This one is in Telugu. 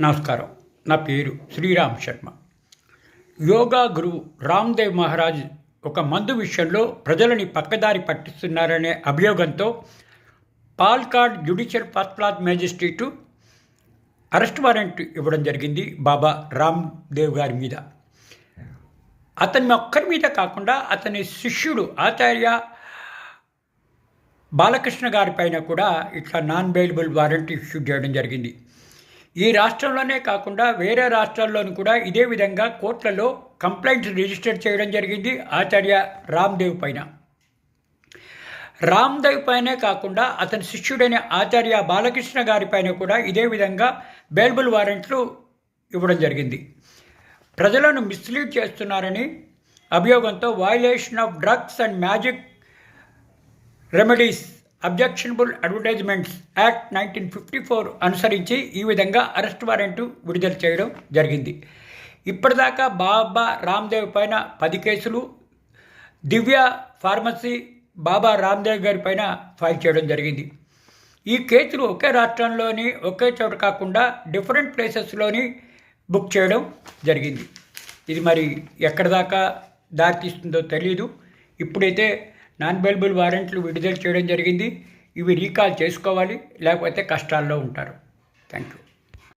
నమస్కారం. నా పేరు శ్రీరామ్ శర్మ. యోగా గురువు రామ్దేవ్ మహారాజ్ ఒక మందు విషయంలో ప్రజలని పక్కదారి పట్టిస్తున్నారనే అభియోగంతో Palakkad judicial first class magistrate arrest warrant ఇవ్వడం జరిగింది బాబా రామ్దేవ్ గారి మీద. అతని ఒక్కరి మీద కాకుండా అతని శిష్యుడు ఆచార్య బాలకృష్ణ గారి పైన కూడా ఇట్లా నాన్ బెయిలబుల్ వారెంట్ ఇష్యూ చేయడం జరిగింది. ఈ రాష్ట్రంలోనే కాకుండా వేరే రాష్ట్రాల్లోనూ కూడా ఇదే విధంగా కోర్టులలో కంప్లైంట్ రిజిస్టర్ చేయడం జరిగింది ఆచార్య రామ్దేవ్ పైన. రామ్దేవ్ పైనే కాకుండా అతని శిష్యుడైన ఆచార్య బాలకృష్ణ గారి పైన కూడా ఇదే విధంగా బెయిల్బుల్ వారెంట్లు ఇవ్వడం జరిగింది. ప్రజలను మిస్లీడ్ చేస్తున్నారని అభియోగంతో violation of drugs and magic remedies objectionable advertisements act nineteen fifty four అనుసరించి ఈ విధంగా అరెస్ట్ వారెంట్ విడుదల చేయడం జరిగింది. ఇప్పటిదాకా బాబా రామ్దేవ్ పైన పది కేసులు దివ్య ఫార్మసీ బాబా రామ్దేవ్ గారి పైన ఫైల్ చేయడం జరిగింది. ఈ కేసులు ఒకే రాష్ట్రంలోని ఒకే చోట కాకుండా డిఫరెంట్ ప్లేసెస్లోని బుక్ చేయడం జరిగింది. ఇది మరి ఎక్కడిదాకా దారితీస్తుందో తెలియదు ఇప్పుడైతే నాన్ బెయిలబుల్ వారెంట్లు విడుదల చేయడం జరిగింది. ఇవి రీకాల్ చేసుకోవాలి లేకపోతే కష్టాల్లో ఉంటారు. Thank you